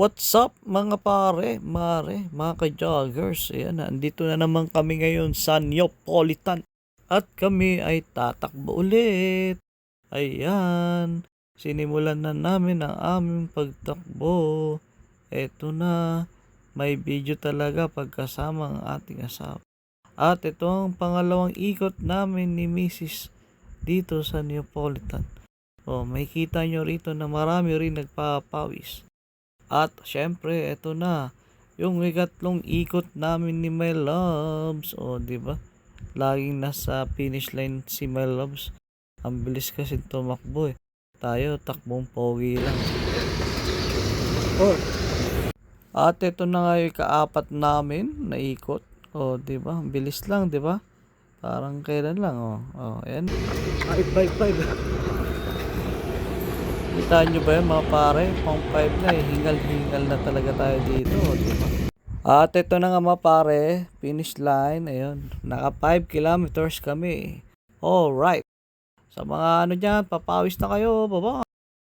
What's up mga pare, mare, mga ka-joggers? Ayan, andito na naman kami ngayon sa Neapolitan. At kami ay tatakbo ulit. Ayan, sinimulan na namin ang aming pagtakbo. Eto na, may video talaga pagkasama ang ating asawa. At ito ang pangalawang ikot namin ni Mrs. dito sa Neapolitan. O, may kita nyo rito na marami rin nagpapawis. At syempre, eto na, yung ikatlong ikot namin ni My Loves. O, di ba? Laging nasa finish line si My Loves. Ang bilis kasi tumakbo eh. Tayo, takbong pogi lang. Oh. At ito na nga yung kaapat namin na ikot. O, di ba? Bilis lang, di ba? Parang kailan lang, oh. Oh, ayan. 555. Kita nyo ba yun mga pare? Pang 5 na eh. Hingal-hingal na talaga tayo dito. Di ba? At ito na nga mga pare. Finish line. Ayun. Naka 5 kilometers kami. Alright. Sa mga ano dyan, papawis na kayo. Baba.